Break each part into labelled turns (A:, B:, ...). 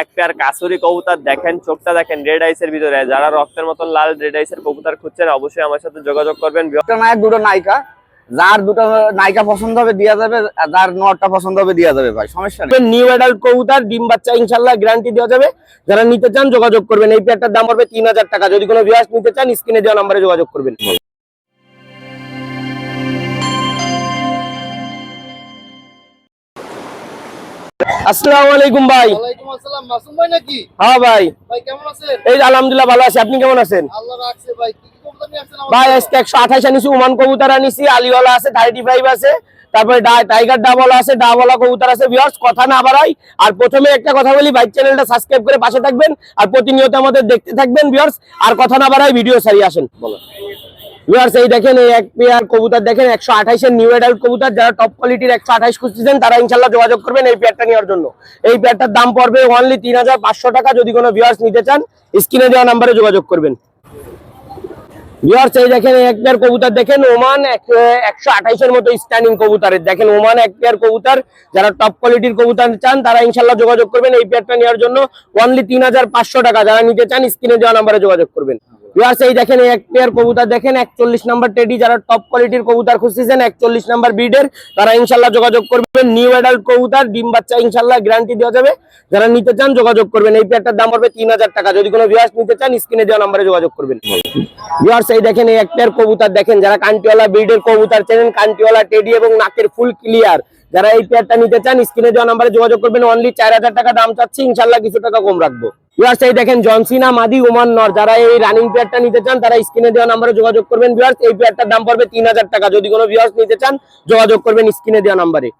A: এক পেয়ার কাসুরি কবুতর দেখেন চোখটা দেখেন রেড আইসের ভিতরে। যারা রক্তের মতন লাল রেড আইসের কবুতর খুঁজছেন অবশ্যই আমার সাথে যোগাযোগ করবেন।
B: নায়ক দুটো নায়িকা। যার দুটো নায়িকা পছন্দ হবে দেওয়া যাবে যার নটা পছন্দ হবে দেওয়া যাবে ভাই সমস্যা নেই।
C: নিউ অ্যাডাল্ট কবুতর ডিম বাচ্চা ইনশাল্লাহ গ্যারান্টি দেওয়া যাবে। যারা নিতে চান যোগাযোগ করবেন। এই পেয়ারটার দাম পড়বে তিন হাজার টাকা। যদি কোনো ভিউয়ার্স নিতে চান স্ক্রিনে দেওয়া নাম্বারে যোগাযোগ করবেন। আসসালামু আলাইকুম ভাই।
D: ওয়ালাইকুম আসসালাম। মাসুম ভাই নাকি?
C: হ্যাঁ ভাই।
D: ভাই কেমন আছেন?
C: এই আলহামদুলিল্লাহ ভালো আছি। আপনি কেমন আছেন?
D: আল্লাহ রাখছে ভাই। কি কি কবুতর নিয়ে আসছেন
C: ভাই আজকে একশো আঠাশ আনিছি উমান কবুতর আনিছি আলিওয়ালা আছে থার্টি ফাইভ আছে তারপরে ডা- টাইগার ডাবলা আছে ডাবলা কবুতর আছে। ভিউয়ার্স কথা না বাড়াই। আর প্রথমে একটা কথা বলি বাইক চ্যানেলটা সাবস্ক্রাইব করে পাশে থাকবেন আর প্রতিনিয়ত আমাদের দেখতে থাকবেন ভিউয়ার্স আর কথা না বাড়াই ভিডিও সারিয়ে আসেন। ভিউয়ার্স এই দেখেন, এই এক পেয়ার কবুতর দেখেন, একশো নিউ অ্যাডাল্ট যারা টপ কোয়ালিটির একশো খুঁজতেছেন, তারা ইনশাল্লাহ যোগাযোগ করবেন এই পেয়ারটা নেওয়ার জন্য। এই পেয়ারটার দাম পড়বে অনলি তিন হাজার পাঁচশো টাকা, যদি কোনো ভিউয়ার্স নিতে চান, স্ক্রিনে দেওয়া নাম্বারে যোগাযোগ করবেন। ভিউয়ার্স এই দেখেন এক পেয়ার কবুতর দেখেন, ওমান একশো আঠাইশের মতো স্ট্যান্ডিং কবুতরের। দেখেন, ওমান এক পেয়ার কবুতর, যারা টপ কোয়ালিটির কবুতর চান, তারা ইনশাল্লাহ যোগাযোগ করবেন এই পেয়ারটা নেওয়ার জন্য অনলি তিন হাজার পাঁচশো টাকা। যারা নিতে চান, স্ক্রিনে দেওয়া নাম্বারে যোগাযোগ করবেন। ভিউয়ার্স এই দেখেন, এক পেয়ার কবুতর দেখেন, একচল্লিশ নাম্বার টেডি যারা টপ কোয়ালিটির কবুতর খুঁজতেছেন, একচল্লিশ নাম্বার ব্রিডের তারা ইনশাল্লাহ যোগাযোগ করবেন। নিউ অ্যাডাল্ট কবুতর, ডিম বাচ্চা ইনশাল্লাহ গ্যারান্টি দেওয়া যাবে। যারা নিতে চান, যোগাযোগ করবেন। এই পেয়ারটার দাম পড়বে তিন হাজার টাকা। যদি কোনো ভিউয়ার্স নিতে চান স্ক্রিনে দেওয়া নাম্বারে যোগাযোগ করবেন। ভিউয়ার্স এই দেখেন, এই একটার কবুতর দেখেন, যারা কান্টিওয়ালা ব্রিডের কবুতর চেনেন কান্টিওয়ালা টেডি এবং নাকের ফুল ক্লিয়ার যারা এই পেয়ারটা নিতে চান স্ক্রিনে দেওয়া নাম্বারে যোগাযোগ করবেন। অনলি চার হাজার টাকা দাম চাচ্ছি, ইনশাল্লাহ কিছু টাকা কম রাখব। ভিউয়ার্স এই দেখেন জনসিনা মাদি ওমান নর যারা এই রানিং পেয়ারটা নিতে চান, তারা স্ক্রিনে দেওয়া নাম্বারে যোগাযোগ করবেন। ভিউয়ার্স এই পেয়ারটার দাম পড়বে তিন হাজার টাকা। যদি কোনো ভিউয়ার্স নিতে চান, যোগাযোগ করবেন স্ক্রিনে দেওয়া নাম্বারে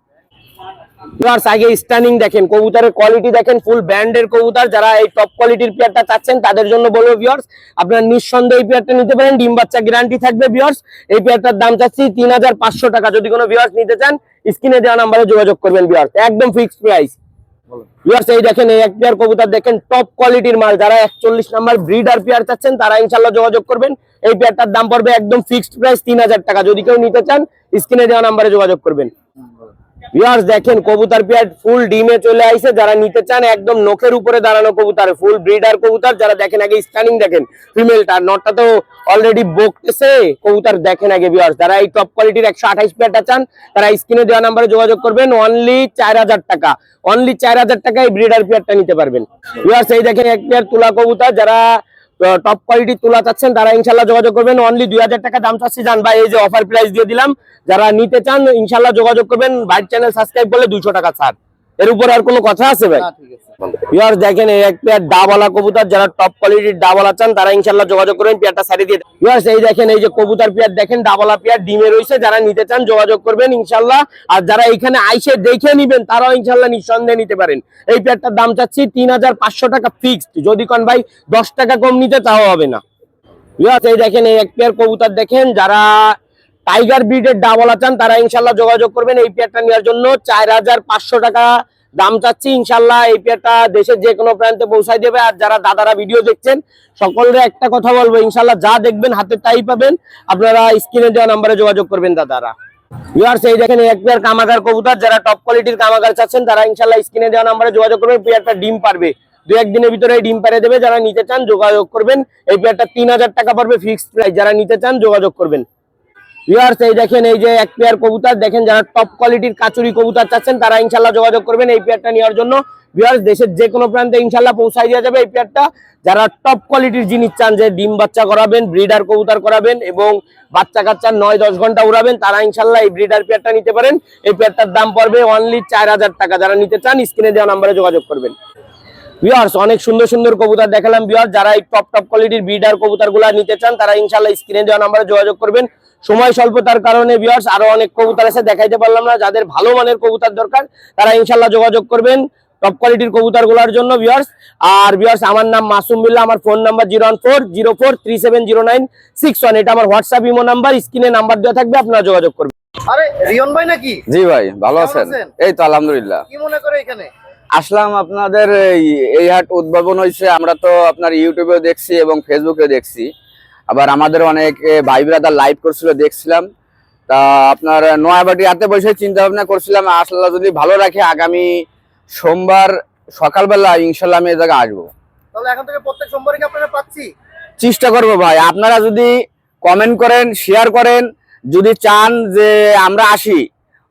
C: ভিউয়ার্স আগে স্টানিং দেখেন, কবুতরের কোয়ালিটি দেখেন ফুল ব্র্যান্ডের কবুতর। যারা এই টপ কোয়ালিটির পেয়ারটা চাচ্ছেন, তাদের জন্য বলব ভিউয়ার্স আপনারা নিঃসন্দেহে এই পেয়ারটা নিতে পারেন। ডিম বাচ্চা গ্যারান্টি থাকবে ভিউয়ার্স এই পেয়ারটার দাম চাচ্ছি তিন হাজার পাঁচশো টাকা। যদি কোনো ভিউয়ার্স নিতে চান, স্ক্রিনে দেওয়া নাম্বারে যোগাযোগ করবেন ভিউয়ার্স একদম ফিক্সড প্রাইস ভিউয়ার্স এই দেখেন, এই এক পেয়ার কবুতর দেখেন টপ কোয়ালিটির মাল। যারা একচল্লিশ নাম্বার ব্রিডার পেয়ার চাচ্ছেন, তারা ইনশাল্লাহ যোগাযোগ করবেন। এই পেয়ারটার দাম পড়বে একদম ফিক্সড প্রাইস তিন হাজার টাকা। যদি কেউ নিতে চান স্ক্রিনে দেওয়া নাম্বারে যোগাযোগ করবেন। ভিউয়ার্স দেখেন, কবুতর পেয়ার ফুল ডিমে চলে আইছে। যারা নিতে চান, একদম নখের উপরে দাঁড়ানো কবুতর ফুল ব্রিডার কবুতর। যারা দেখেন আগে স্টানিং দেখেন ফিমেলটা নটটা তো অলরেডি বকতেছে। কবুতর দেখেন আগে ভিউয়ার্স যারা এই টপ কোয়ালিটির একশো আঠাইশ পেয়ারটা চান, তারা স্ক্রিনে দেওয়া নাম্বারে যোগাযোগ করবেন অনলি চার হাজার টাকা। অনলি চার হাজার টাকা এই ব্রিডার পেয়ারটা নিতে পারবেন। ভিউয়ার্স এই দেখেন এক পেয়ার তুলা কবুতর, যারা টপ কোয়ালিটি তোলা চাচ্ছেন, তারা ইনশাল্লাহ যোগাযোগ করবেন। অনলি দুই হাজার টাকা দাম চাচ্ছি যান বা এই যে অফার প্রাইস দিয়ে দিলাম। যারা নিতে চান, ইনশাল্লাহ যোগাযোগ করবেন। বাইক চ্যানেল সাবস্ক্রাইব করলে দুইশো টাকা ছাড়। এর উপর আর কোনো কথা আছে ভাই? ভিউয়ার্স দেখেন এই এক পেয়ার ডাবলা কবুতর যারা টপ কোয়ালিটির ডাবলা চান তারা ইনশাল্লাহ যোগাযোগ করবেন পেয়ারটা সারি দিয়ে ভিউয়ার্স এই দেখেন এই যে কবুতর পেয়ার দেখেন ডাবলা পেয়ার ডিমে রয়েছে যারা নিতে চান যোগাযোগ করবেন ইনশাল্লাহ আর যারা এখানে আইসে দেখে নিবেন তারাও ইনশাল্লাহ নিঃসন্দেহে নিতে পারেন। এই পেয়ারটার দাম চাচ্ছি তিন হাজার পাঁচশো টাকা ফিক্সড যদি কোন ভাই দশ টাকা কম নিতে তাও হবে না। ভিউয়ার্স এই দেখেন এই এক পেয়ার কবুতর দেখেন যারা টাইগার ব্রিডের ডাবলা চান তারা ইনশাল্লাহ যোগাযোগ করবেন। এই পেয়ারটা নেওয়ার জন্য চার হাজার পাঁচশো টাকা দাম চাচ্ছি। ইনশাল্লাহ এই পেয়ারটা দেশের যে কোনো প্রান্তে পৌঁছাই দেবে। আর যারা দাদারা ভিডিও দেখছেন, সকলের একটা কথা বলব, ইনশাল্লাহ যা দেখবেন, হাতে তাই পাবেন। আপনারা স্ক্রিনে দেওয়া নাম্বারে যোগাযোগ করবেন দাদারা। ভিউয়ার্স এই দেখেন, এক পেয়ার কামাগার কবুতর, যারা টপ কোয়ালিটির কামাগার চাচ্ছেন, তারা ইনশাল্লাহ স্ক্রিনে দেওয়া নাম্বারে যোগাযোগ করবেন। পেয়ারটা ডিম পারবে। দু একদিনের ভিতরে ডিম পারে দেবে। যারা নিতে চান, যোগাযোগ করবেন। এই পেয়ারটা তিন হাজার টাকা পড়বে ফিক্সড প্রাইস যারা নিতে চান, যোগাযোগ করবেন। ভিউয়ার্স এই দেখেন, এই যে এক পেয়ার কবুতর, দেখেন যারা টপ কোয়ালিটির কাচুরি কবুতর চাচ্ছেন, তারা ইনশাল্লাহ যোগাযোগ করবেন এই পেয়ারটা নেওয়ার জন্য। ভিউয়ার্স দেশের যে কোনো প্রান্তে ইনশাল্লাহ পৌঁছাই দেওয়া যাবে এই পেয়ারটা যারা টপ কোয়ালিটির জিনিস চান, যে ডিম বাচ্চা করাবেন ব্রিডার কবুতর করাবেন এবং বাচ্চা কাচ্চা নয়, দশ ঘণ্টা উড়াবেন, তারা ইনশাল্লাহ এই ব্রিডার পেয়ারটা নিতে পারেন। এই পেয়ারটার দাম পড়বে অনলি চার হাজার টাকা। যারা নিতে চান স্ক্রিনে দেওয়া নাম্বারে যোগাযোগ করবেন। ভিউয়ার্স অনেক সুন্দর সুন্দর কবুতর দেখালাম। ভিউয়ার্স যারা এই টপ টপ কোয়ালিটির ব্রিডার কবুতরগুলা নিতে চান, তারা ইনশাল্লাহ স্ক্রিনে দেওয়া নাম্বারে যোগাযোগ করবেন। সময় স্বল্পতার কারণে ভিউয়ার্স আরও অনেক কবুতর আছে দেখাইতে পারলাম না। যাদের ভালো মানের কবুতর দরকার তারা ইনশাল্লাহ যোগাযোগ করবেন টপ কোয়ালিটির কবুতরগুলার জন্য ভিউয়ার্স আর ভিউয়ার্স আমার নাম মাসুম বিল্লাহ আমার phone number zero one four zero four three seven zero nine six one এটা আমার হোয়াটসঅ্যাপ ইমো নাম্বার স্ক্রিনে নাম্বার দেওয়া থাকবে আপনারা যোগাযোগ করবেন।
D: আরে রিয়ন ভাই নাকি?
B: জি ভাই ভালো আছেন? এই তো আলহামদুলিল্লাহ।
D: কি মনে করে এখানে?
B: আসলাম আপনাদের এই- এই হাট উদ্ভাবন হয়েছে আমরা তো আপনার ইউটিউবেও দেখছি এবং ফেসবুকেও দেখছি। আবার আমাদের অনেক এ, ভাই ব্রাদার লাইভ করছিল দেখছিলাম। তা আপনার নয়াবাটি হাতে বসে চিন্তা ভাবনা করছিলাম আসলে যদি ভালো রাখে আগামী সোমবার সকালবেলা ইনশাল্লাহ আমি এই জায়গায় আসব।
D: তাহলে এখন থেকে প্রত্যেক সোমবারে কি আপনারা পাচ্ছি?
B: চেষ্টা করব ভাই আপনারা যদি কমেন্ট করেন শেয়ার করেন যদি চান যে আমরা আসি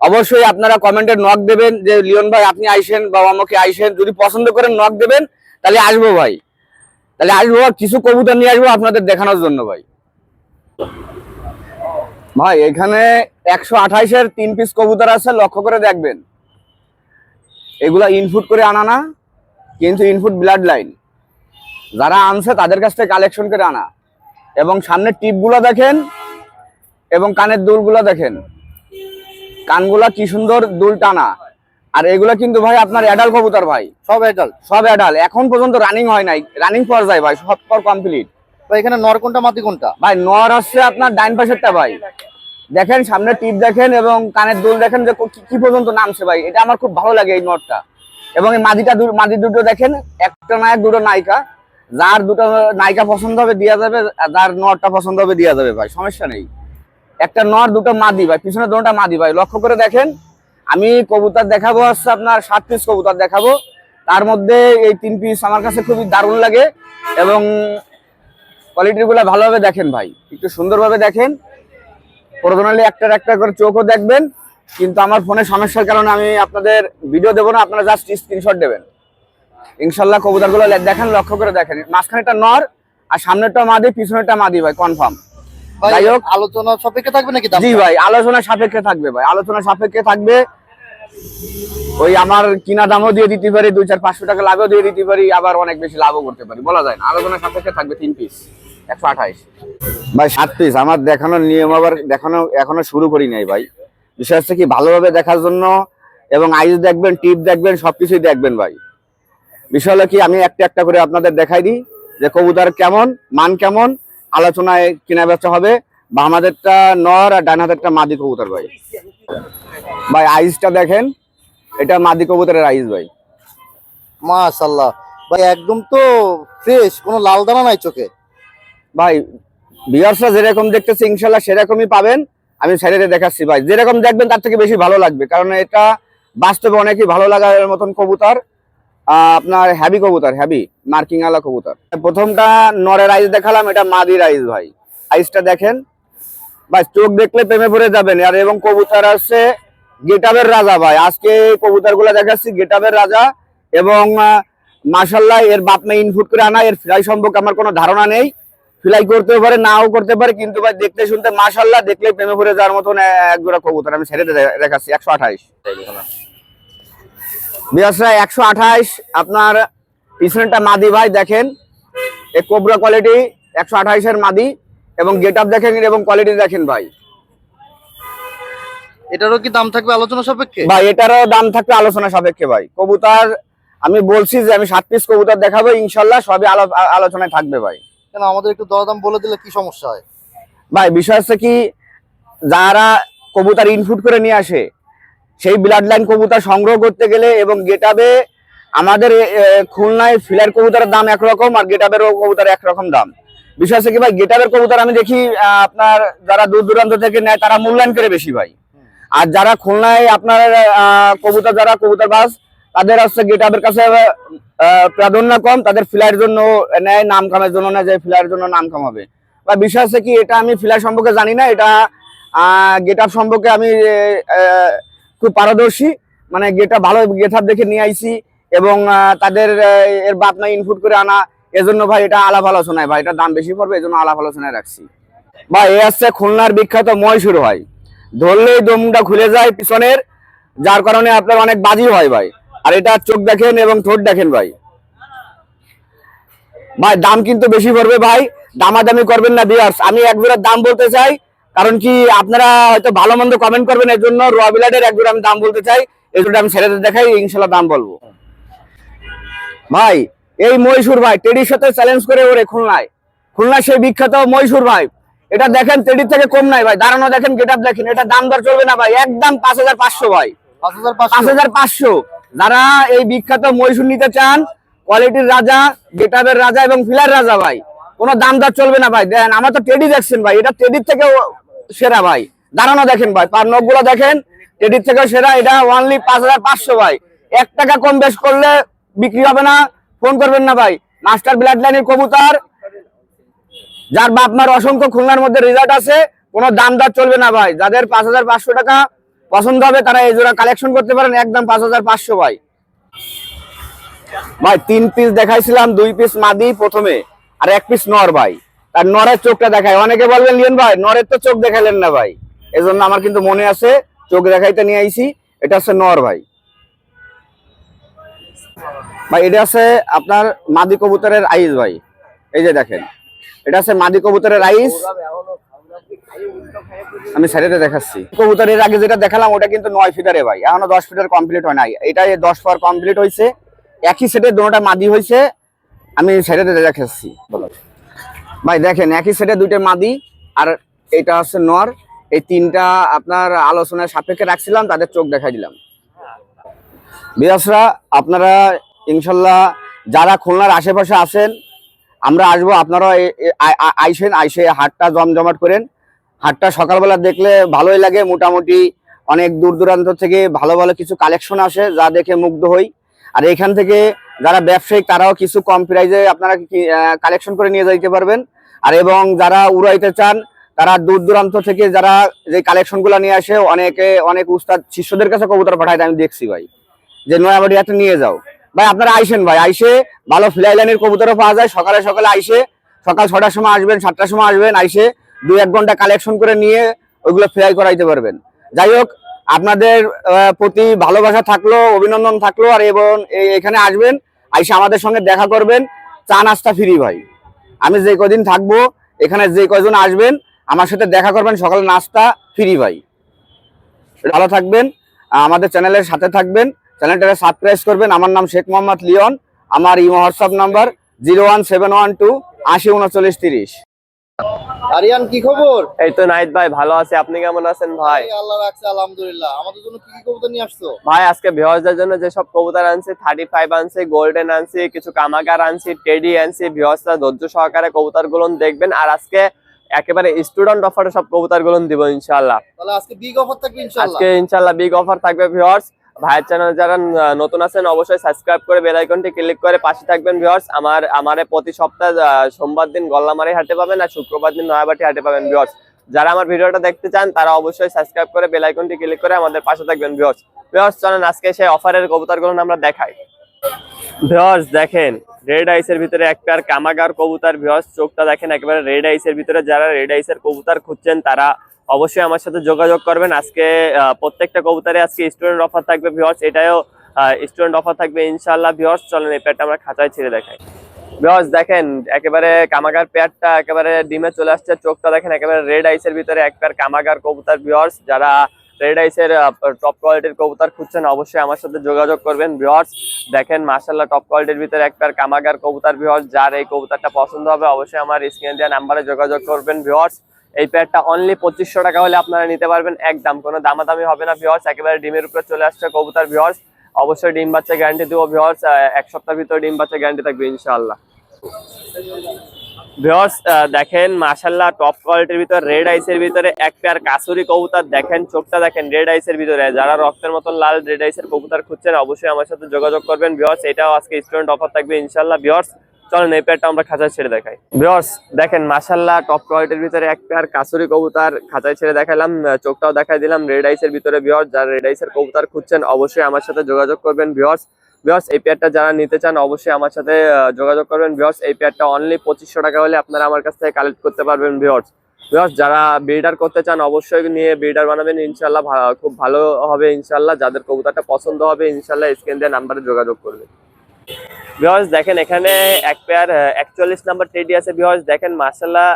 B: অবশ্যই আপনারা কমেন্টে নক দেবেন যে লিওন ভাই আপনি আইসেন বা আমাকে আইসেন যদি পছন্দ করেন নক দেবেন তাহলে আসব ভাই। তাহলে আসব কিছু কবুতর নিয়ে আসব আপনাদের দেখানোর জন্য ভাই। ভাই, এখানে একশো আঠাইশের তিন পিস কবুতর আছে, লক্ষ্য করে দেখবেন। এগুলা ইনপুট করে আনা না, কিন্তু ইনপুট ব্লাড লাইন যারা আনছে, তাদের কাছ থেকে কালেকশন করে আনা। এবং সামনের টিপগুলো দেখেন, এবং কানের দুলগুলো দেখেন। কানগুলা কি সুন্দর দুল টানা। আর এগুলা কিন্তু ভাই আপনার অ্যাডাল কবুতর ভাই।
D: সব অ্যাডাল্ট
B: সব অ্যাডাল এখন পর্যন্ত রানিং হয় নাই। রানিং পর্যায়ে ভাই সব পর কমপ্লিট
D: তো এখানে নর কোনটা মাদি কোনটা?
B: ভাই নর আসছে আপনার ডাইন পাশেরটা ভাই। দেখেন সামনে টিপ দেখেন এবং কানের দুল দেখেন যে কি- কি পর্যন্ত নামছে ভাই। এটা আমার খুব ভালো লাগে এই নরটা। এবং এই মাদিটা মাদি দুটো দেখেন একটা নায়ক দুটো নায়িকা। যার দুটো নায়িকা পছন্দ হবে দেওয়া যাবে যার নরটা পছন্দ হবে দেওয়া যাবে ভাই সমস্যা নেই। একটা নর দুটো মাদি ভাই পিছনে দুটোটা মাদি ভাই। লক্ষ্য করে দেখেন আমি কবুতর দেখাবো হচ্ছে আপনার সাত পিস কবুতর দেখাবো। তার মধ্যে এই তিন পিস আমার কাছে খুবই দারুণ লাগে এবং কোয়ালিটি গুলো ভালোভাবে দেখেন ভাই একটু সুন্দরভাবে দেখেন। প্রয়োজনালি একটা একটা করে চোখও দেখবেন কিন্তু আমার ফোনে সমস্যার কারণে আমি আপনাদের ভিডিও দেবো না আপনারা জাস্ট স্ক্রিনশট দেবেন। ইনশাল্লাহ কবুতরগুলো দেখেন লক্ষ্য করে দেখেন। মাঝখানেটা নর আর সামনেরটা মাদি পিছনেরটা মাদি ভাই কনফার্ম যাই হোক।
D: আলোচনা সাপেক্ষে থাকবে নাকি
B: জি ভাই আলোচনা সাপেক্ষে থাকবে ভাই আলোচনা সাপেক্ষে থাকবে। ওই আমার কিনা দামও দিয়ে দিতে পারি, দুই চার পাঁচশো টাকা লাভও দিয়ে দিতে পারি, আবার অনেক বেশি লাভও করতে পারি, বলা যায় না। আলোচনা সাপেক্ষে থাকবে তিন পিস একশো আঠাইশ। ভাই, সাত পিস আমার দেখানোর নিয়ম আবার দেখানো এখনও শুরু করি নাই ভাই। বিষয় হচ্ছে কি, ভালোভাবে দেখার জন্য এবং আইস দেখবেন টিপ দেখবেন, সবকিছুই দেখবেন ভাই। বিষয় হলো কি, আমি একটা একটা করে আপনাদের দেখাই দিই যে কবুতর কেমন, মান কেমন, আলোচনায় কিনা বেচা হবে। বা আমাদেরটা নর আর ডান হাতেরটা মাদি কবুতর ভাই। ভাই আইসটা দেখেন। এটা মাদি কবুতরের আইস ভাই।
D: মাশাআল্লাহ। ভাই একদম তো ফ্রেশ কোনো লাল দানা নাই চোখে।
B: ভাই ভিউয়ার্সরা যেরকম দেখতেছে ইনশাল্লাহ সেরকমই পাবেন। আমি সাইডে দেখাচ্ছি ভাই। যেরকম দেখবেন তার থেকে বেশি ভালো লাগবে। কারণ এটা বাস্তবে অনেকই ভালো লাগার মতন কবুতর। আপনার হ্যাভি কবুতর হ্যাভি মার্কিং আলা কবুতর। প্রথমটা নরের আইস দেখালাম এটা মাদির আইস ভাই। আইসটা দেখেন। ভাই, চোখ দেখলে প্রেমে পড়ে যাবেন। আর এবং কবুতর আছে গেটাবের রাজা ভাই। আজকে কবুতরগুলা দেখাচ্ছি, গেটাবের রাজা। এবং মাসাল্লাহ এর বাপ মা ইনপুট করে আনা, এর ফ্রাই সম্পর্কে আমার কোনো ধারণা নেই। ফ্লাই করতেও পারে, নাও করতে পারে, কিন্তু ভাই, দেখতে শুনতে মাশাল্লাহ দেখলে প্রেমে পড়ে যাওয়ার মতন এ- এক জোড়া কবুতর। আমি ছেড়ে দেখাচ্ছি, একশো আঠাইশ। বিয়াসরা একশো আঠাইশ। আপনার পিছনেরটা মাদি ভাই, দেখেন। এই কোবরা কোয়ালিটি একশো আঠাইশের মাদি। এবং গেট আপ দেখেন এবং কোয়ালিটি দেখেন ভাই।
D: এটারও কি দাম থাকবে আলোচনা সাপেক্ষে?
B: ভাই এটারও দাম থাকবে আলোচনা সাপেক্ষে ভাই। কবুতর আমি বলছি যে আমি সাত পিস কবুতর দেখাবো ইনশাল্লাহ সবই আলো- আলোচনায় থাকবে ভাই।
D: কেন আমাদের একটু দরদাম বলে দিলে কি সমস্যা হয়?
B: ভাই বিষয় হচ্ছে কি যারা কবুতর ইনপুট করে নিয়ে আসে সেই ব্লাড লাইন কবুতর সংগ্রহ করতে গেলে এবং গেটাবে আমাদের খুলনায় ফিলার কবুতরের দাম একরকম আর গেটাবের কবুতর একরকম দাম। বিষয় হচ্ছে কি ভাই গেটাবের কবুতর আমি দেখি আপনার যারা দূর দূরান্ত থেকে নেয়, তারা মূল্যায়ন করে বেশি ভাই। আর যারা খুলনায় আপনার কবুতর, যারা কবুতর বাস, তাদের হচ্ছে গেটাবের কাছে প্রাধান্য কম, তাদের ফিলার জন্য নেয়, নাম কামের জন্য নেয়, যে ফিলার জন্য নাম কামাবে। বা বিষয় হচ্ছে কি, এটা আমি ফিলার সম্পর্কে জানি না, এটা গেট আপ সম্পর্কে আমি খুব পারদর্শী। মানে গেট ভালো গেট আপ দেখে নিয়ে আইছি এবং তাদের এর বাপ মা ইনপুট করে আনা এজন্য ভাই এটা আলাপ আলোচনায়, ভাই, এটা দাম বেশি পড়বে, এজন্য আলাপ আলোচনায় রাখছি। ভাই, এ হচ্ছে খুলনার বিখ্যাত মহীশূর ভাই ধরলেই দমটা খুলে যায় পিছনের, যার কারণে আপনার অনেক বাজি হয়, ভাই। আর এটা চোখ দেখেন এবং ঠোঁট দেখেন, ভাই। ভাই, দাম কিন্তু বেশি পড়বে, ভাই। দামাদামি করবেন না বিয়ার্স আমি এক জোড়ার দাম বলতে চাই, কারণ কি আপনারা হয়তো ভালো মন্দ কমেন্ট করবেন এর জন্য রবিলাটের এক জোড়া আমি দাম বলতে চাই এই আমি ছেড়ে দেখাই, ইনশাল্লাহ দাম বলব। ভাই এই মহীশূর ভাই টেডির সাথে চ্যালেঞ্জ করে ওরে খুলনায়। খুলনায় সেই বিখ্যাত মহীশূর ভাই। এটা দেখেন টেডির থেকে কম নাই ভাই। দাঁড়ানো দেখেন গেট দেখেন। এটা দাম দর চলবে না ভাই। একদম পাঁচ হাজার পাঁচশো ভাই।
D: পাঁচ হাজার
B: পাঁচ
D: পাঁচশো।
B: যারা এই বিখ্যাত মহীশূর নিতে চান কোয়ালিটির রাজা গেটাবের রাজা এবং ফিলার রাজা ভাই কোনো দাম দর চলবে না ভাই। দেন আমার তো টেডি দেখছেন ভাই। এটা টেডির থেকেও সেরা ভাই। দাঁড়ানো দেখেন ভাই। পার নখগুলো দেখেন টেডির থেকে সেরা। এটা অনলি পাঁচ হাজার পাঁচশো ভাই। এক টাকা কম বেশ করলে বিক্রি হবে না। ফোন করবেন না ভাই। মাস্টার ব্লাড লাইনের কবুতর, যার বাপ মার অসংখ্য খুলনার মধ্যে রেজাল্ট আছে, কোনো দাম দর চলবে না ভাই। যাদের পাঁচ হাজার পাঁচশো টাকা পছন্দ হবে, তারা এই জোড়া কালেকশন করতে পারেন, একদম পাঁচ হাজার পাঁচশো ভাই। ভাই, তিন পিস দেখাইছিলাম, দুই পিস মাদি প্রথমে, আর এক পিস নর ভাই। তার নরের চোখটা দেখায় অনেকে বলবেন লিয়ন ভাই, নরের তো চোখ দেখাইলেন না ভাই। এজন্য আমার কিন্তু মনে আছে, চোখ দেখাইতে নিয়ে আইছি। এটা হচ্ছে নর ভাই। ভাই, এটা আছে আপনার মাদি কবুতরের আইস ভাই। এই যে দেখেন, এটা আছে মাদি কবুতরের আইস। আমি সাইডে দেখাচ্ছি। কবুতরের আগে যেটা দেখালাম, ওটা কিন্তু নয় ফিটারে ভাই। এখনও দশ ফিটার কমপ্লিট হয় নাই। এটা দশ ফর কমপ্লিট হয়েছে। একই সেটে দুটোটা মাদি হয়েছে। আমি সাইডে দেখাচ্ছি। ভাই, দেখেন, একই সেটে দুইটা মাদি। আর এটা হচ্ছে নর। এই তিনটা আপনার আলোচনার সাপেক্ষে রাখছিলাম, তাদের চোখ দেখাই দিলাম। বিরাসরা আপনারা ইনশাল্লাহ যারা খুলনার আশেপাশে আছেন, আমরা আসব, আপনারা আইসেন, আইসে হাটটা জমজমাট করেন। হাটটা সকালবেলা দেখলে ভালোই লাগে, মোটামুটি অনেক দূর দূরান্ত থেকে ভালো ভালো কিছু কালেকশন আসে, যা দেখে মুগ্ধ হই। আর এখান থেকে যারা ব্যবসায়ী তারাও কিছু কম প্রাইজে আপনারা কালেকশন করে নিয়ে যাইতে পারবেন। আর এবং যারা উড়াইতে চান, তারা দূর দূরান্ত থেকে যারা যে কালেকশনগুলো নিয়ে আসে, অনেকে, অনেক উস্তাদ শিষ্যদের কাছে কবুতর পাঠায়, আমি দেখছি ভাই। যে নয়াবাড়ি হাটে নিয়ে যাও। ভাই, আপনারা আইসেন ভাই, আইসে ভালো ফ্লাই লাইনের কবুতরও পাওয়া যায়। সকালে সকালে আইসে, সকাল ছটার সময় আসবেন, সাতটার সময় আসবেন, আইসে দুই এক ঘণ্টা কালেকশন করে নিয়ে ওইগুলো ফ্লাই করাইতে পারবেন। যাই হোক, আপনাদের প্রতি ভালোবাসা থাকল, অভিনন্দন থাকল, আর এবং এখানে আসবেন, আইসে আমাদের সঙ্গে দেখা করবেন। চা নাস্তা ফ্রি ভাই। আমি যে কদিন থাকব, এখানে যে কজন আসবেন, আমার সাথে দেখা করবেন, সকালে নাস্তা ফ্রি ভাই। ভালো থাকবেন, আমাদের চ্যানেলের সাথে থাকবেন। চ্যানেলটাকে সাবস্ক্রাইব করবেন। আমার নাম শেখ মোহাম্মদ লিওন। আমার imo WhatsApp number zero one seven one two আশি উনচল্লিশ তিরিশ।
D: আরিয়ান কি খবর?
A: এই তো নাইট ভাই ভালো আছে। আপনি কেমন আছেন ভাই?
D: আল্লাহ রাখছে আলহামদুলিল্লাহ। আমাদের জন্য কি কি কবুতর নিয়ে আসছো?
A: ভাই আজকে ভিউয়ার্সদের জন্য যেসব কবুতর আনছি থার্টি ফাইভ আনছি গোল্ডেন আনছি কিছু কামাগার আনছি টেডি আনছি ভিউয়ার্সরা ধৈর্য সহকারে কবুতরগুলো দেখবেন। আর আজকে একেবারে স্টুডেন্ট অফারে সব কবুতরগুলো দিব ইনশাল্লাহ
D: তাহলে আজকে বিগ অফার থাকবে ইনশাআল্লাহ।
A: আজকে ইনশাল্লাহ বিগ অফার থাকবে ভিউয়ার্স। ভাইয়ের চ্যানেল যারা নতুন আছেন, অবশ্যই সাবস্ক্রাইব করে বেল আইকনটি ক্লিক করে পাশে থাকবেন ভিউয়ার্স আমার, আমারে প্রতি সপ্তাহ সোমবার দিন গল্লামারি হাটে পাবেন আর শুক্রবার দিন নয়াবাটি হাটে পাবেন ভিউয়ার্স যারা আমার ভিডিওটা দেখতে চান, তারা অবশ্যই সাবস্ক্রাইব করে বেল আইকনটি ক্লিক করে আমাদের পাশে থাকবেন ভিউয়ার্স ভিউয়ার্স চলেন, আজকে সেই অফারের কবুতরগুলো আমরা দেখাই। ভিউয়ার্স, দেখেন রেড আইসের ভিতরে একটা কামাগার কবুতর, ভিউয়ার্স, চোখটা দেখেন একেবারে রেড আইসের ভিতরে। যারা রেড আইসের কবুতর খুঁজছেন, তারা অবশ্যই আমার সাথে যোগাযোগ করবেন। আজকে প্রত্যেকটা কবুতরে আজকে স্টুডেন্ট অফার থাকবে, ভিউয়ার্স। এটাও স্টুডেন্ট অফার থাকবে, ইনশাআল্লাহ। ভিউয়ার্স, চলেন, এই প্যাডটা আমরা খাঁচায় ছেড়ে দেখাই। ভিউয়ার্স, দেখেন, একেবারে কামাগার পেয়ারটা একেবারে ডিমে চলে আসছে। চোখটা দেখেন, একেবারে রেড আইসের ভিতরে এক পেয়ার কামাগার কবুতর, ভিউয়ার্স। যারা রেড টপ কোয়ালিটির কবুতর খুঁজছেন, অবশ্যই আমার সাথে যোগাযোগ করবেন। ভিউয়ার্স দেখেন মার্শাল্লাহ টপ কোয়ালিটির ভিতরে এক পেয়ার কামাগার কবুতর ভিউয়ার্স যার এই কবুতরটা পছন্দ হবে, অবশ্যই আমার স্ক্রিনে দেওয়া নাম্বারে যোগাযোগ করবেন। ভিউয়ার্স এই প্যাডটা অনলি পঁচিশশো টাকা হলে আপনারা নিতে পারবেন, একদম। কোনো দামাদামি হবে না ভিউয়ার্স একেবারে ডিমের উপরে চলে আসছে কবুতর ভিউয়ার্স অবশ্যই ডিম বাচ্চা গ্যারান্টি দেবো ভিউয়ার্স এক সপ্তাহের ভিতরে ডিম বাচ্চা গ্যারান্টি থাকবে, ইনশাআল্লাহ। ভিউয়ার্স দেখেন মাশাল্লাহ টপ কোয়ালিটির ভিতরে রেড আইসের ভিতরে, এক পেয়ার কাসুরি কবুতর। দেখেন, চোখটা দেখেন রেড আইসের ভিতরে। যারা রক্তের মতন লাল রেড আইসের কবুতর খুঁজছেন, অবশ্যই আমার সাথে যোগাযোগ করবেন। ভিউয়ার্স এটাও আজকে স্টুডেন্ট অফার থাকবে ইনশাল্লাহ ভিউয়ার্স চলেন, এই পেয়ারটা আমরা খাঁচায় ছেড়ে দেখাই। ভিউয়ার্স দেখেন মাশাল্লাহ টপ কোয়ালিটির ভিতরে এক পেয়ার কাসুরি কবুতর খাঁচায় ছেড়ে দেখালাম চোখটাও দেখাই দিলাম রেড আইসের ভিতরে। ভিউয়ার্স যারা রেড আইসের কবুতর খুঁজছেন, অবশ্যই আমার সাথে যোগাযোগ করবেন। ভিউয়ার্স ভিউয়ার্স এই পেয়ারটা যারা নিতে চান, অবশ্যই আমার সাথে যোগাযোগ করবেন। ভিউয়ার্স এই পেয়ারটা অনলি পঁচিশশো টাকা হলে আপনারা আমার কাছ থেকে কালেক্ট করতে পারবেন ভিউয়ার্স ভিউয়ার্স যারা ব্রিডার করতে চান, অবশ্যই নিয়ে ব্রিডার বানাবেন ইনশাল্লাহ খুব ভালো হবে ইনশাল্লাহ যাদের কবুতরটা পছন্দ হবে ইনশাল্লাহ স্ক্রিন দিয়ে নাম্বারে যোগাযোগ করবেন। ভিউয়ার্স দেখেন এখানে এক পেয়ার একচল্লিশ নাম্বার টেডি আছে ভিউয়ার্স দেখেন মার্শাল্লাহ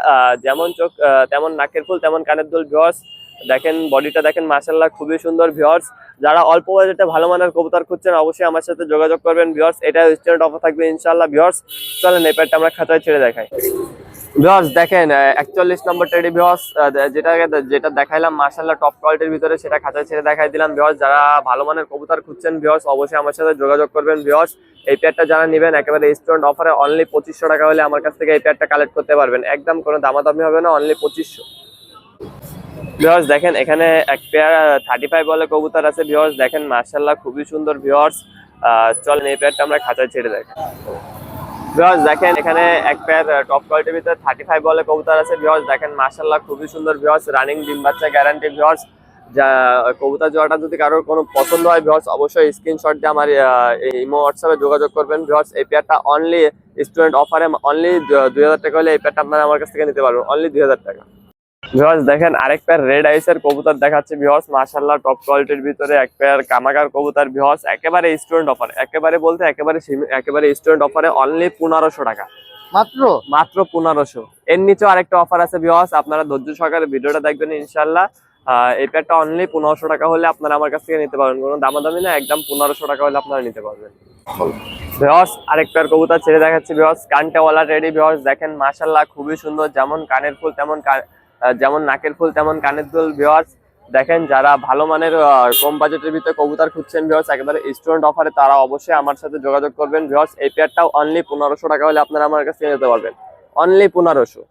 A: যেমন চোখ তেমন নাকের ফুল, তেমন কানের দুল ভিউয়ার্স দেখেন বডিটা দেখেন মার্শাল্লাহ খুবই সুন্দর ভিউয়ার্স যারা অল্প বাজেটে ভালো মানের কবুতর খুঁজছেন, অবশ্যই আমার সাথে যোগাযোগ করবেন ভিউয়ার্স এটা স্টুডেন্ট অফার থাকবে ইনশাল্লাহ ভিউয়ার্স চলেন, এই প্যাডটা আমরা খাতায় ছেড়ে দেখাই। ভিউয়ার্স দেখেন একচল্লিশ নম্বর টেডি ভিউয়ার্স যেটা যেটা দেখাইলাম মার্শাল্লাহ টপ কোয়ালিটির ভিতরে সেটা খাতায় ছেড়ে দেখাই দিলাম ভিউয়ার্স যারা ভালো মানের কবুতর খুঁজছেন ভিউয়ার্স অবশ্যই আমার সাথে যোগাযোগ করবেন ভিউয়ার্স এই প্যাডটা যারা নেবেন, একেবারে স্টুডেন্ট অফারে অনলি পঁচিশশো টাকা হলে আমার কাছ থেকে এই প্যাডটা কালেক্ট করতে পারবেন। একদম কোনো দামাদামি হবে না অনলি পঁচিশশো। ভিউয়ার্স দেখেন এখানে এক পেয়ার থার্টি ফাইভ বলে কবুতর আছে। ভিউয়ার্স দেখেন মার্শাল্লাহ খুবই সুন্দর আহ, চলেন এই পেয়ারটা আমরা খাঁচায় ছেড়ে দেখেন ভিউয়ার্স দেখেন এখানে এক পেয়ার টপ কোয়ালিটির ভিতরে থার্টি ফাইভ বলে কবুতর আছে। ভিউয়ার্স দেখেন মার্শাল্লাহ খুবই সুন্দর ভিউয়ার্স রানিং ডিম বাচ্চা গ্যারান্টি ভিউয়ার্স যা কবুতর জোড়াটা যদি কারোর কোনো পছন্দ হয় ভিউয়ার্স অবশ্যই স্ক্রিনশট দিয়ে আমার ইমো হোয়াটসঅ্যাপে যোগাযোগ করবেন। ভিউয়ার্স এই পেয়ারটা অনলি স্টুডেন্ট অফারে অনলি দুই হাজার টাকা হলে এই পেয়ারটা আপনারা আমার কাছ থেকে নিতে পারবেন। অনলি দুই হাজার টাকা। দেখেন আরেক পেয়ার রেড আইসের কবুতর দেখাচ্ছে ভিউয়ার্স মাশাল্লাহ টপ কোয়ালিটির ভিতরে এক পেয়ার কামাকার কবুতর ভিউয়ার্স একেবারে স্টুডেন্ট অফার একেবারে বলতে একেবারে একেবারে স্টুডেন্ট অফারে অনলি পনেরোশো টাকা।
D: মাত্র?
A: মাত্র পনেরোশো। এর নিচেও আরেকটা অফার আছে ভিউয়ার্স আপনারা ধৈর্য সহকারে ভিডিওটা দেখবেন ইনশাল্লাহ এই প্যাডটা অনলি পনেরোশো টাকা হলে আপনারা আমার কাছ থেকে নিতে পারবেন। কোনো দামাদামি না একদম পনেরোশো টাকা হলে আপনারা নিতে পারবেন। ভিউয়ার্স আরেক পেয়ার কবুতর ছেড়ে দেখাচ্ছে ভিউয়ার্স কানটাওয়ালা রেডি ভিউয়ার্স দেখেন মাশাল্লাহ খুবই সুন্দর যেমন কানের ফুল তেমন যেমন নাকের ফুল, তেমন কানের ফুল ভিউয়ার্স দেখেন যারা ভালো মানের কম বাজেটের ভিতরে কবুতর খুঁজছেন ভিউয়ার্স একেবারে স্টুডেন্ট অফারে তারা অবশ্যই আমার সাথে যোগাযোগ করবেন। ভিউয়ার্স এই পেয়ারটাও অনলি পনেরোশো টাকা হলে আপনারা আমার কাছে নিতে পারবেন। অনলি পনেরোশো।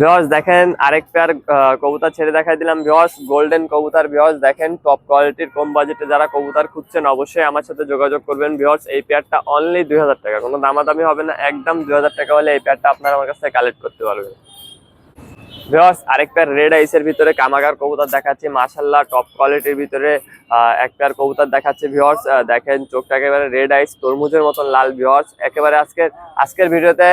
A: ভিওয়ার্স দেখেন আরেক পেয়ার কবুতর ছেড়ে দেখাই দিলাম। ভিওয়ার্স গোল্ডেন কবুতর ভিওয়ার্স দেখেন টপ কোয়ালিটির কম বাজেটে যারা কবুতর খুঁজছেন, অবশ্যই আমার সাথে যোগাযোগ করবেন। ভিওয়ার্স এই পেয়ারটা অনলি দুই হাজার টাকা। কোনো দামাদামি হবে না। একদম দুই হাজার টাকা হলে এই পেয়ারটা আপনারা আমার কাছ কালেক্ট করতে পারবেন। ভিওয়ার্স আরেক পেয়ার রেড আইসের ভিতরে কামাগার কবুতর দেখাচ্ছি মাশাল্লাহ টপ কোয়ালিটির ভিতরে আহ, এক কবুতর দেখাচ্ছে ভিওয়ার্স দেখেন চোখটা একেবারে রেড আইস তরমুজের মতন লাল ভিওয়ার্স একেবারে আজকের আজকের ভিডিওতে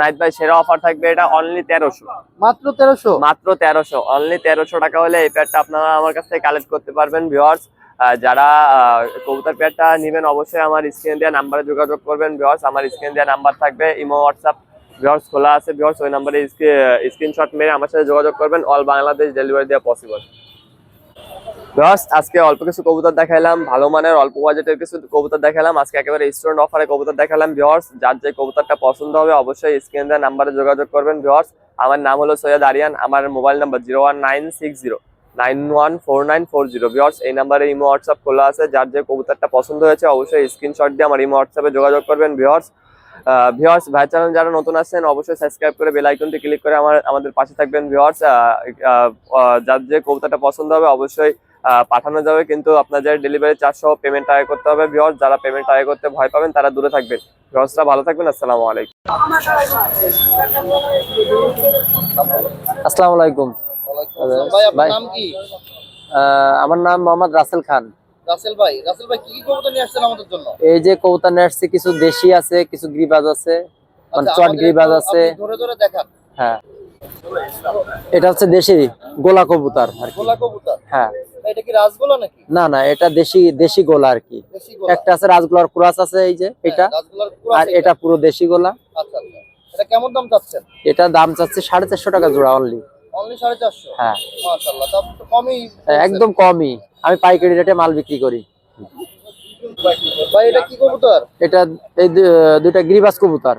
A: নাইট ভাই সেরা অফার থাকবে এটা অনলি তেরোশো।
D: মাত্র তেরোশো?
A: মাত্র তেরোশো অনলি তেরোশো টাকা হলে এই প্যাডটা আপনারা আমার কাছ থেকে কালেক্ট করতে পারবেন ভিওয়ার্স যারা কবুতর প্যাডটা নেবেন অবশ্যই আমার স্ক্রিন দেওয়া নাম্বারে যোগাযোগ করবেন ভিওয়ার্স আমার স্ক্রিন দেওয়া নাম্বার থাকবে ইমো হোয়াটসঅ্যাপ ভিওয়ার্স খোলা আছে ভিওয়ার্স ওই নাম্বারে স্ক্রিনশট মেরে আমার সাথে যোগাযোগ করবেন। অল বাংলাদেশ ডেলিভারি দেওয়া পসিবল ভিওয়ার্স আজকে অল্প কিছু কবুতর দেখালাম ভালো মানের, অল্প বাজেটের কিছু কবুতর দেখালাম আজকে একেবারে স্টুডেন্ট অফারে কবুতর দেখালাম ভিওয়ার্স যার যে কবুতরটা পছন্দ হবে অবশ্যই স্ক্রিন দেওয়া নাম্বারে যোগাযোগ করবেন। ভিওয়ার্স আমার নাম হলো সৈয়দ আরিয়ান, আমার mobile number zero one nine six zero nine one four nine four zero viewers এই নাম্বারে ইমো, হোয়াটসঅ্যাপ খোলা আছে। যার যে কবুতরটা পছন্দ হয়েছে, অবশ্যই স্ক্রিনশট দিয়ে আমার ইমো, হোয়াটসঅ্যাপে যোগাযোগ করবেন। ভিওয়ার্স ভিওয়ার্স ভাই চ্যানেল যারা নতুন আছেন অবশ্যই সাবস্ক্রাইব করে বেল আইকনটি ক্লিক করে আমার আমাদের পাশে থাকবেন ভিওয়ার্স যার যে কবিতাটা পছন্দ হবে অবশ্যই আহ, পাঠানো যাবে। কিন্তু আপনাদের ডেলিভারি চার্জ সহ পেমেন্ট আয় করতে হবে ভিওয়ার্স যারা পেমেন্ট আয় করতে ভয় পাবেন তারা দূরে থাকবেন। ভিওয়ার্সরা ভালো থাকবেন। আসসালামু আলাইকুম।
E: আসসালামু আলাইকুম।
D: ভাই আপনার নাম কি?
E: আহ, আমার নাম মোহাম্মদ রাসেল খান।
D: রাসেল ভাই রাসেল ভাই কি কি কবুতর নিয়ে আসছেন আমাদের জন্য?
E: এই যে কবুতর নিয়ে আসছে কিছু দেশি আছে কিছু গ্রিবাজ আছে মানে
D: আচ্ছা,
E: চট
D: আমাদের
E: গ্রিবাজ আছে।
D: ধরে ধরে দেখান।
E: হ্যাঁ। এটা হচ্ছে দেশি গোলা কবুতর আর
D: গোলা কবুতর?
E: হ্যাঁ।
D: এটা কি রাজগোলা নাকি?
E: না না এটা দেশি দেশি গোলা আর কি। একটা আছে রাজগোলার ক্রাস আছে এই যে এটা।
D: হ্যাঁ, পুরো
E: আর এটা। পুরো দেশি গোলা।
D: আচ্ছা আচ্ছা। এটা কেমন দাম চাচ্ছেন?
E: এটা দাম চাচ্ছে সাড়ে চারশো টাকা জোড়া অনলি
D: অনলি
E: হ্যাঁ।
D: তো কমই
E: একদম কমই। আমি পাইকারি রেটে মাল বিক্রি করি।
D: ভাই এটা কি কবুতর?
E: এটা এই দুইটা কবুতর।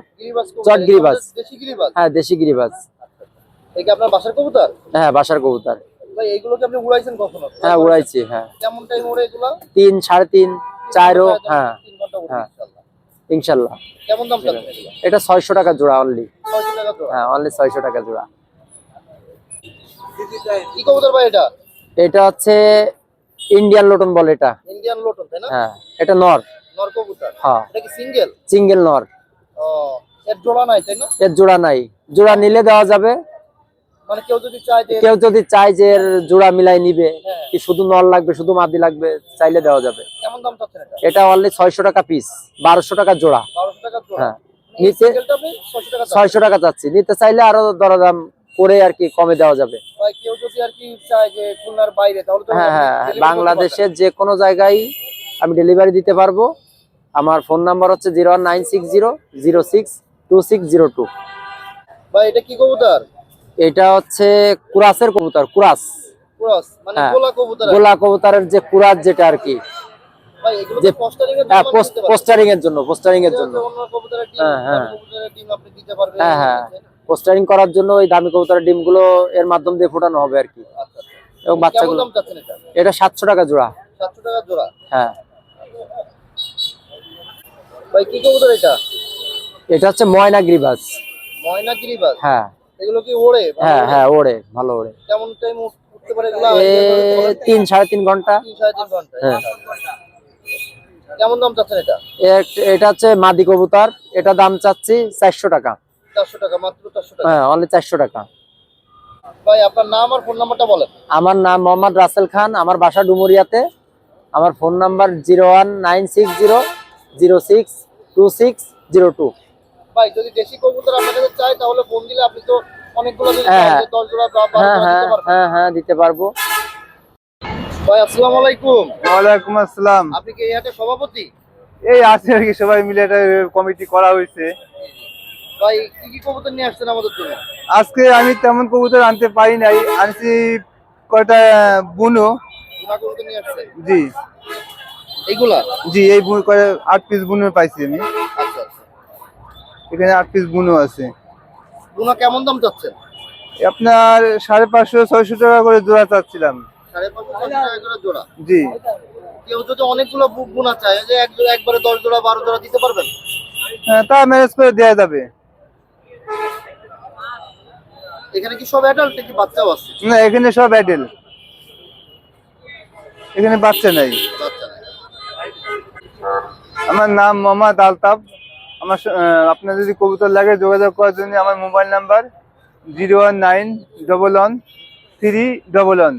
E: চট
D: দেশি
E: হ্যাঁ দেশি গিরিবাজ।
D: এই কি আপনার বাসার কবুতর?
E: হ্যাঁ বাসার কবুতর।
D: ভাই এইগুলোকে আপনি উড়াইছেন কখনো?
E: হ্যাঁ উড়াইছি হ্যাঁ।
D: কেমন টাইম ওড়ে এগুলা?
E: হ্যাঁ
D: তিন ঘণ্টা ওড়ে
E: হ্যাঁ।
D: ইনশাআল্লাহ।
E: ইনশাল্লাহ
D: কেমন দাম
E: এটা ছয়শো টাকা জোড়া অনলি
D: ছয়শো টাকা জোড়া?
E: হ্যাঁ অনলি ছয়শো টাকা জোড়া।
D: কি কবুতর ভাই এটা?
E: এটা হচ্ছে ইন্ডিয়ান লোটন বলে এটা।
D: ইন্ডিয়ান লোটন তাই না?
E: হ্যাঁ এটা নর।
D: নর কবুতর।
E: হ্যাঁ।
D: এটা কি সিঙ্গেল
E: সিঙ্গেল নর।
D: ও এর জোড়া নাই তাই না?
E: এর জোড়া নাই। জোড়া নিলে দেওয়া যাবে।
D: মানে কেউ যদি চায় যে
E: কেউ যদি চায় যে এর জোড়া মিলাই নিবে
D: হ্যাঁ।
E: কি শুধু নর লাগবে শুধু মাদি লাগবে চাইলে দেওয়া যাবে।
D: কেমন দাম চাচ্ছেন এটা?
E: এটা অনলি ছয়শো টাকা পিস বারোশো টাকা জোড়া।
D: বারোশো টাকা জোড়া।
E: হ্যাঁ।
D: সিঙ্গেলটা আপনি ছয়শো টাকা চাচ্ছেন।
E: ছয়শো টাকা চাচ্ছি। নিতে চাইলে আরও দরদাম করে আর কি কমে দেওয়া যাবে। হ্যাঁ হ্যাঁ বাংলাদেশের যে কোনো জায়গায় আমি ডেলিভারি দিতে পারব। আমার ফোন নাম্বার হচ্ছে zero one nine six zero zero six two six zero two.
D: ভাই এটা কি কবুতর?
E: এটা হচ্ছে কুরাসের কবুতর কুরাস।
D: মানে
E: হ্যাঁ।
D: গোলা
E: কবুতরের যে কুরাস যেটা আর কি। যে-
D: পোস্টারিং এর
E: হ্যাঁ
D: জন্য
E: পোস্টারিং এর জন্য। হ্যাঁ, হ্যাঁ।
D: পারবেন।
E: হ্যাঁ, হ্যাঁ। পোস্টারিং করার জন্য ওই দামি কবুতরের ডিমগুলো এর মাধ্যম দিয়ে ফোটানো হবে আর কি।
D: আচ্ছা আচ্ছা।
E: এবং বাচ্চাগুলো
D: এটা?
E: সাতশো টাকা জোড়া।
D: সাতশো টাকা জোড়া?
E: হ্যাঁ।
D: ভাই কি কবুতর এটা?
E: এটা হচ্ছে ময়না গ্রিবাস।
D: ময়না
E: হ্যাঁ।
D: এগুলো কি ওড়ে?
E: হ্যাঁ হ্যাঁ ওড়ে ভালো ওড়ে।
D: কেমন টাইম উঠতে পারে এগুলো?
E: তিন সাড়ে তিন ঘণ্টা।
D: তিন সাড়ে তিন ঘণ্টা।
E: হ্যাঁ।
D: কেমন দাম চাচ্ছেন এটা?
E: এটা হচ্ছে মাদি কবুতর। এটা দাম চাচ্ছি চারশো টাকা।
D: চারশো টাকা মাত্র চারশো টাকা।
E: হ্যাঁ অনলি চারশো টাকা।
D: ভাই আপনার নাম আর ফোন নাম্বারটা বলেন।
E: আমার নাম মোহাম্মদ রাসেল খান আমার বাসা ডুমুরিয়াতে। আমার phone number zero one nine six zero zero six two six zero two.
D: ভাই যদি দেশি কবুতর আপনার চাই তাহলে ফোন দিলে আপনি তো অনেকগুলো
E: হ্যাঁ, হ্যাঁ। হ্যাঁ হ্যাঁ
D: দিতে
E: হ্যাঁ হ্যাঁ দিতে পারব।
D: ভাই আসসালামু আলাইকুম।
F: ওয়ালাইকুম আসসালাম।
D: আপনি কি এই হাটের সভাপতি?
F: এই আছে আর কি সবাই মিলে একটা কমিটি করা হয়েছে।
D: ভাই কি কি কবুতর নিয়ে আসছেন আমাদের জন্য?
F: আজকে আমি তেমন কবুতর আনতে পারি নাই। আনছি কয়টা বুনো।
D: গুনা কবুতর নিয়ে আসছেন?
F: জি।
D: এইগুলা?
F: জি এই বুনো কয়টা আট পিস বুনো পাইছি আমি।
D: আচ্ছা আচ্ছা।
F: এখানে আট পিস বুনো আছে।
D: গুনা কেমন দাম চাচ্ছেন?
F: আপনার সাড়ে পাঁচশো ছয়শো টাকা করে জোড়া চাচ্ছিলাম।
D: সাড়ে পাঁচশো টাকা করে জোড়া?
F: জি।
D: কেউ যদি অনেকগুলো বুক গুনা চায় যে এক জোড়া একবারে দশ জোড়া বারো জোড়া দিতে পারবেন?
F: হ্যাঁ তা ম্যানেজ করে দেওয়া যাবে।
D: এখানে কি সব অ্যাডাল্ট কি বাচ্চাও আছে?
F: না এখানে সব অ্যাডেল এখানে বাচ্চা নাই। আমার নাম মোহাম্মদ আলতাফ। আমার আপনার যদি কবুতর লাগে যোগাযোগ করার জন্য আমার mobile number zero one nine double one three double one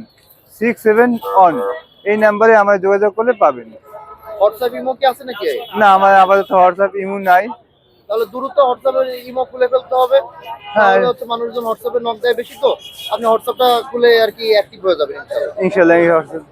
F: six seven one. এই নাম্বারে আমরা যোগাযোগ করলে পাবেন।
D: হোয়াটসঅ্যাপ ইমো কি আছে নাকি?
F: না আমার আপাতত হোয়াটসঅ্যাপ ইমু নাই।
D: তাহলে দ্রুত হোয়াটসঅ্যাপে ইমো খুলে ফেলতে হবে।
F: হ্যাঁ।
D: তাহলে হচ্ছে মানুষজন হোয়াটসঅ্যাপে নক দেয় বেশি তো। আপনি হোয়াটসঅ্যাপটা খুলে আর কি অ্যাক্টিভ হয়ে যাবেন ইনশাআল্লাহ।
F: হোয়াটসঅ্যাপ